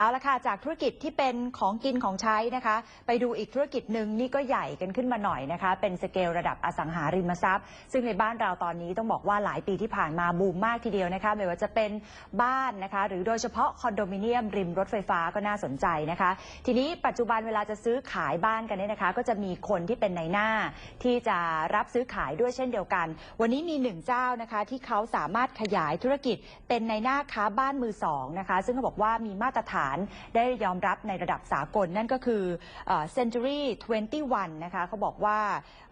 เอาละค่ะจากธุรกิจที่เป็นของกินของใช้นะคะ ไปดูอีกธุรกิจหนึ่งนี่ก็ใหญ่กันขึ้นมาหน่อยนะคะ เป็นสเกลระดับอสังหาริมทรัพย์ ซึ่งในบ้านเราตอนนี้ต้องบอกว่าหลายปีที่ผ่านมาบูมมากทีเดียวนะคะ ไม่ว่าจะเป็นบ้านนะคะ หรือโดยเฉพาะคอนโดมิเนียม ริมรถไฟฟ้าก็น่าสนใจนะคะ ทีนี้ปัจจุบันเวลาจะซื้อขายบ้านกันเนี่ยนะคะ ก็จะมีคนที่เป็นในหน้า ที่จะรับซื้อขายด้วยเช่นเดียวกัน วันนี้มีหนึ่งเจ้านะคะที่เขาสามารถขยายธุรกิจเป็นในหน้าค้าบ้านมือสองนะคะ ซึ่งเขาบอกว่ามีมาตรฐานได้ยอมรับในระดับสากลนั่นก็คือเอ่อ Century 21 นะคะเขาบอกว่า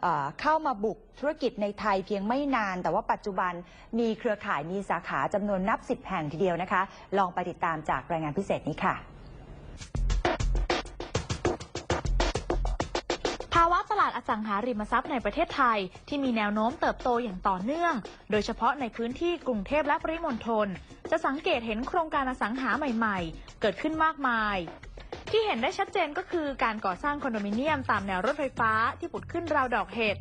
เอ่อเข้ามาบุกธุรกิจในไทยเพียงไม่นาน แต่ว่าปัจจุบันมีเครือข่ายมีสาขาจำนวนนับ 10 แห่งทีเดียวนะคะ ลองไปติดตามจากรายงานพิเศษนี้ค่ะภาวะตลาดอสังหาริมทรัพย์ในประเทศไทย ที่มีแนวโน้มเติบโตอย่างต่อเนื่อง โดยเฉพาะในพื้นที่กรุงเทพและปริมณฑล จะสังเกตเห็นโครงการอสังหาใหม่ๆ เกิดขึ้นมากมาย ที่เห็นได้ชัดเจนก็คือการก่อสร้างคอนโดมิเนียมตามแนวรถไฟฟ้าที่ผุดขึ้นราวดอกเห็ด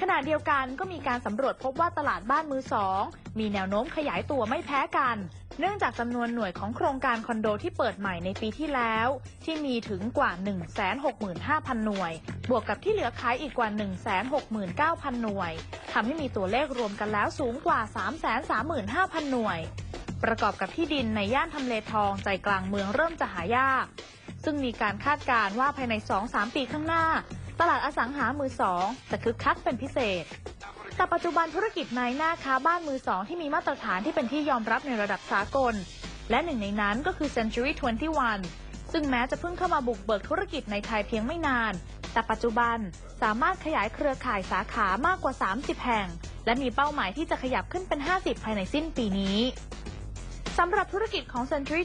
ขณะเดียวกันก็มีการสำรวจพบว่าตลาดบ้านมือสองมีแนวโน้มขยายตัวไม่แพ้กัน เนื่องจากจำนวนหน่วยของโครงการคอนโดที่เปิดใหม่ในปีที่แล้ว ที่มีถึงกว่า 165,000 หน่วย บวกกับที่เหลือขายอีกกว่า 169,000 หน่วยทำให้มีตัวเลขรวมกันแล้วสูงกว่า 335,000 หน่วย ประกอบกับที่ดินในย่านทำเลทองใจกลางเมืองเริ่มจะหายาก ซึ่งมีการคาดการณ์ว่าภายใน 2-3 ปีข้างหน้า ตลาดอสังหามือสองจะคึกคักเป็นพิเศษแต่ปัจจุบันธุรกิจในหน้าค้าบ้านมือสองที่มีมาตรฐานที่เป็นที่ยอมรับในระดับสากล และหนึ่งในนั้นก็คือ Century 21 ซึ่งแม้จะเพิ่งเข้ามาบุกเบิกธุรกิจในไทยเพียงไม่นาน แต่ปัจจุบันสามารถขยายเครือข่ายสาขามากกว่า 30 แห่ง และมีเป้าหมายที่จะขยับขึ้นเป็น 50 ภายในสิ้นปีนี้ สำหรับธุรกิจของ Century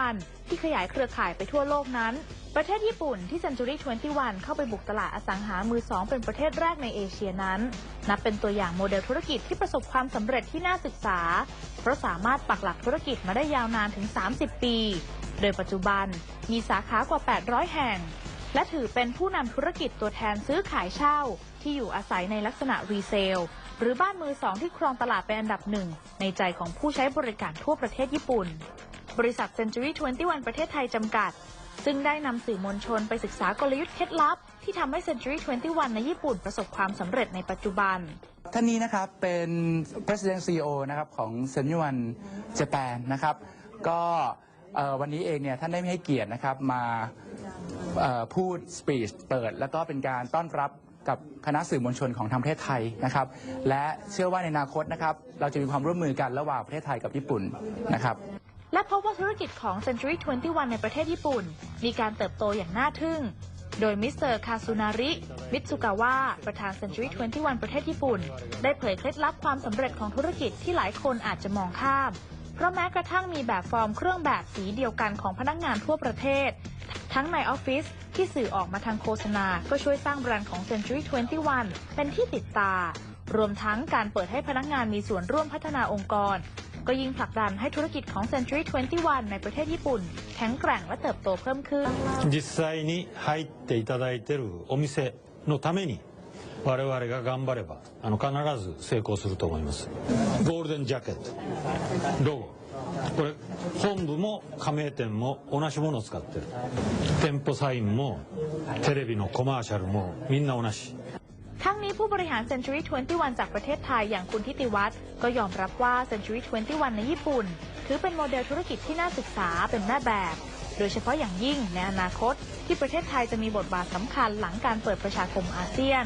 21 ที่ขยายเครือข่ายไปทั่วโลกนั้น ประเทศญี่ปุ่นที่ Century 21 เข้าไปบุกตลาดอสังหามือสองเป็นประเทศแรกในเอเชียนั้น นับเป็นตัวอย่างโมเดลธุรกิจที่ประสบความสำเร็จที่น่าศึกษา เพราะสามารถปักหลักธุรกิจมาได้ยาวนานถึง 30 ปี โดยปัจจุบันมีสาขากว่า 800 แห่ง และถือเป็นผู้นำธุรกิจตัวแทนซื้อขายเช่า ที่อยู่อาศัยในลักษณะรีเซล หรือบ้านมือสองที่ครองตลาดเป็นอันดับหนึ่งในใจของผู้ใช้บริการทั่วประเทศญี่ปุ่น บริษัท Century 21 ประเทศไทยจำกัด ซึ่งได้นำสื่อมวลชนไปศึกษากลยุทธ์เคล็ดลับ ที่ทำให้ Century 21 ในญี่ปุ่นประสบความสำเร็จในปัจจุบันท่านนี้นะครับเป็น President CEO นะครับของเซนยูวันเจแปนนะครับ ก็วันนี้เองเนี่ยท่านได้ให้เกียรตินะครับมาพูดสปีชเปิด แล้วก็เป็นการต้อนรับ กับคณะสื่อมวลชนของทางประเทศไทยนะครับ และเชื่อว่าในอนาคตนะครับ เราจะมีความร่วมมือกันระหว่างประเทศไทยกับญี่ปุ่นนะครับและพบว่าธุรกิจของ Century 21 ในประเทศญี่ปุ่น มีการเติบโตอย่างน่าทึ่ง โดยมิสเตอร์คาซูนาริ มิตสุกาวะ ประธาน Century 21 ประเทศญี่ปุ่น ได้เผยเคล็ดลับความสำเร็จของธุรกิจที่หลายคนอาจจะมองข้าม เพราะแม้กระทั่งมีแบบฟอร์มเครื่องแบบสีเดียวกันของพนักงานทั่วประเทศ ทั้งในออฟฟิศ ที่สื่อออกมาทางโฆษณา ก็ช่วยสร้างแบรนด์ของ Century 21 เป็นที่ติดตา รวมทั้งการเปิดให้พนักงานมีส่วนร่วมพัฒนาองค์กร ก็ยิ่งผลักดันให้ธุรกิจของ Century 21 ในประเทศญี่ปุ่น แข็งแกร่งและเติบโตเพิ่มขึ้น 実際に入っていただいているお店のために我々が頑張ればあの必ず成功すると思いますゴールデンジャケットロゴこれ 本部も加盟店も同じものを使ってる店舗サインもテレビのコマーシャルもみんな同じ ทั้งนี้ผู้บริหาร Century 21 จากประเทศไทยอย่างคุณทิติวัฒน์ก็ยอมรับว่า Century 21 ในญี่ปุ่น ถือเป็นโมเดลธุรกิจที่น่าศึกษาเป็นแม่แบบ โดยเฉพาะอย่างยิ่งในอนาคต ที่ประเทศไทยจะมีบทบาทสำคัญหลังการเปิดประชาคมอาเซียน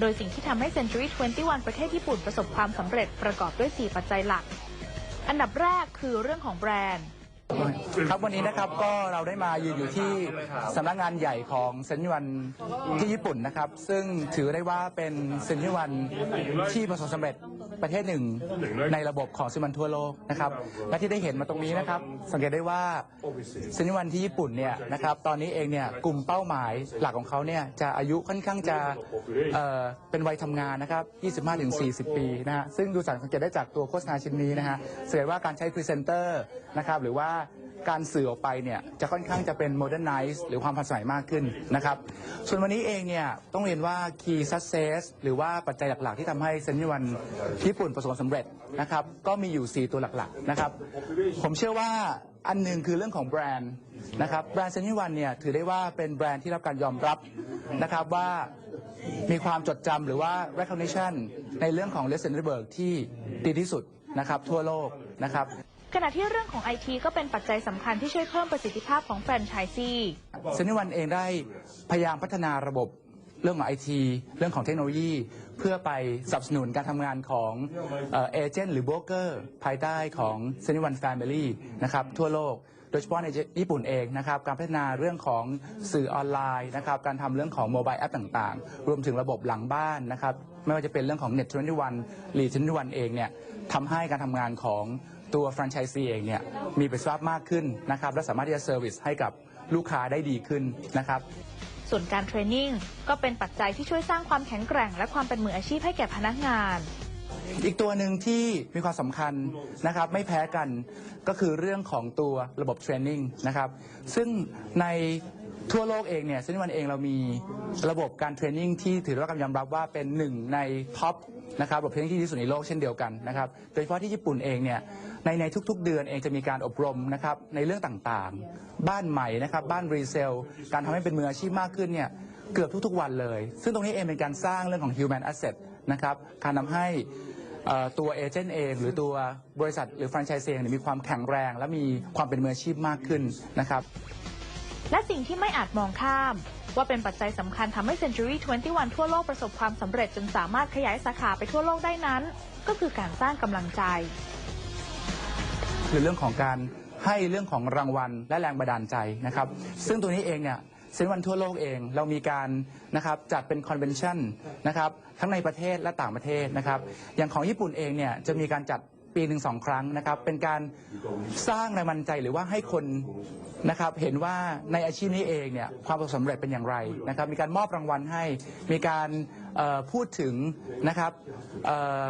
โดยสิ่งที่ทำให้ Century 21 ประเทศญี่ปุ่นประสบความสำเร็จประกอบด้วย 4 ปัจจัยหลัก อันดับแรกคือเรื่องของแบรนด์ ครับวันนี้นะครับก็เราได้มายืนอยู่ที่สำนักงานใหญ่ของเซนยวันที่ญี่ปุ่นนะครับ ซึ่งถือได้ว่าเป็นเซนยวันที่ประสบสำเร็จประเทศหนึ่งในระบบของเซนยวันทั่วโลกนะครับและที่ได้เห็นมาตรงนี้นะครับ สังเกตได้ว่าเซนยวันที่ญี่ปุ่นเนี่ยนะครับตอนนี้เองเนี่ยกลุ่มเป้าหมายหลักของเขาเนี่ยจะอายุค่อนข้างจะเเป็นวัยทำงานนะครับ 25-40 ปีนะฮะซึ่งดูสังเกตได้จากตัวโฆษณาชิ้นนี้นะฮะสังว่าการใช้พรีเซนเตอร์นะครับหรือว่า การสื่อออกไปเนี่ยจะค่อนข้างจะเป็นโมเดิร์นไนซ์หรือความทันสมัยมากขึ้นนะครับ ส่วนวันนี้เองเนี่ยต้องเรียนว่า Key Success หรือว่าปัจจัยหลัก ๆ ที่ทำให้เซนนิวันญี่ปุ่นประสบความสำเร็จนะครับก็มีอยู่ 4 ตัวหลักๆนะครับผมเชื่อว่าอันหนึ่งคือเรื่องของแบรนด์นะครับแบรนด์เซนิวันเนี่ยถือได้ว่าเป็นแบรนด์ที่รับการยอมรับนะครับว่ามีความจดจำหรือว่า recognition ในเรื่องของเลสเซนเบิร์กที่ดีที่สุดนะครับทั่วโลกนะครับ ขณะที่เรื่องของไอทีก็เป็นปัจจัยสำคัญที่ช่วยเพิ่มประสิทธิภาพของแฟรนไชส์ซีเซนิวันเองได้พยายามพัฒนาระบบเรื่องของไอทีเรื่องของเทคโนโลยี เพื่อไปสนับสนุนการทำงานของเอเจนต์หรือโบรกเกอร์ภายใต้ของเซนิวันแฟมิลี่นะครับทั่วโลกโดยเฉพาะในญี่ปุ่นเองนะครับการพัฒนาเรื่องของสื่อออนไลน์นะครับการทำเรื่องของโมบายแอปต่างๆ รวมถึงระบบหลังบ้านนะครับไม่ว่าจะเป็นเรื่องของ Net 21 Lead 21เองเนี่ยทำให้การทำงานของ ตัวแฟรนไชส์ซีเองเนี่ยมีประสิทธิภาพมากขึ้นนะครับและสามารถที่จะเซอร์วิสให้กับลูกค้าได้ดีขึ้นนะครับส่วนการเทรนนิ่งก็เป็นปัจจัยที่ช่วยสร้างความแข็งแกร่ง และความเป็นมืออาชีพให้แก่พนักงาน อีกตัวหนึ่งที่มีความสำคัญนะครับไม่แพ้กันก็คือเรื่องของตัวระบบเทรนนิ่งนะครับซึ่งใน ทั่วโลกเองเนี่ยเซนวันเองเรามีระบบการเทรนนิ่งที่ถือได้รับการยอมรับว่าเป็นหนึ่งในท็อปนะครับระบบเทรนนิ่งที่ดีที่สุดในโลกเช่นเดียวกันนะครับโดยเฉพาะที่ญี่ปุ่นเองเนี่ยในในทุกๆ เดือนเองจะมีการอบรมนะครับในเรื่องต่างๆ บ้านใหม่นะครับบ้านรีเซลการทำให้เป็นมืออาชีพมากขึ้นเนี่ยเกือบทุกๆวันเลย ซึ่งตรงนี้เองเป็นการสร้างเรื่องของ human asset นะครับการทำให้ตัวเอเจนต์เองหรือตัวบริษัทหรือแฟรนไชส์เองมีความแข็งแรง และมีความเป็นมืออาชีพมากขึ้นนะครับ และสิ่งที่ไม่อาจมองข้าม ว่าเป็นปัจจัยสำคัญทำให้ Century 21 ทั่วโลกประสบความสำเร็จจนสามารถขยายสาขาไปทั่วโลกได้นั้น ก็คือการสร้างกำลังใจ คือเรื่องของการให้เรื่องของรางวัลและแรงบันดาลใจนะครับ ซึ่งตัวนี้เองเนี่ยเซนวันทั่วโลกเองเรามีการนะครับจัดเป็นคอนเวนชั่นนะครับทั้งในประเทศและต่างประเทศนะครับอย่างของญี่ปุ่นเองเนี่ยจะมีการจัด ปีหนึ่งสองครั้งนะครับ เป็นการสร้างแรงบันใจหรือว่าให้คนนะครับเห็นว่าในอาชีพนี้เองเนี่ยความประสบความสำเร็จเป็นอย่างไรนะครับ มีการมอบรางวัลให้มีการเอ่อพูดถึงนะครับเอ่อ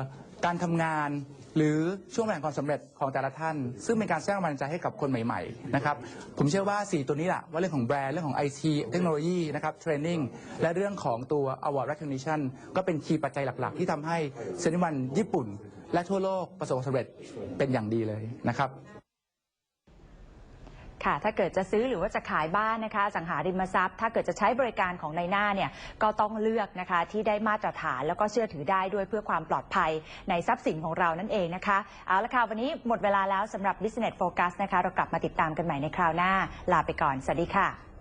การทำงานหรือช่วงแห่งความสำเร็จของแต่ละท่าน ซึ่งเป็นการสร้างแรงบันดาลใจให้กับคนใหม่ๆนะครับผมเชื่อว่า 4 ตัวนี้แหละว่าเรื่องของแบรนด์เรื่องของ IT เทคโนโลยีนะครับเทรนนิ่งและเรื่องของตัว award recognition ก็เป็นคีย์ปัจจัยหลักๆ ที่ทำให้เซนิวันญี่ปุ่น และทั่วโลกประสบความสำเร็จเป็นอย่างดีเลยนะครับค่ะถ้าเกิดจะซื้อหรือว่าจะขายบ้านนะคะสังหาริมทรัพย์ ถ้าเกิดจะใช้บริการของในหน้าเนี่ยก็ต้องเลือกนะคะที่ได้มาตรฐานแล้วก็เชื่อถือได้ด้วยเพื่อความปลอดภัยในทรัพย์สินของเรานั่นเองนะคะเอาละค่ะวันนี้หมดเวลาแล้วสำหรับ Business Focus นะคะเรากลับมาติดตามกันใหม่ในคราวหน้า ลาไปก่อน สวัสดีค่ะ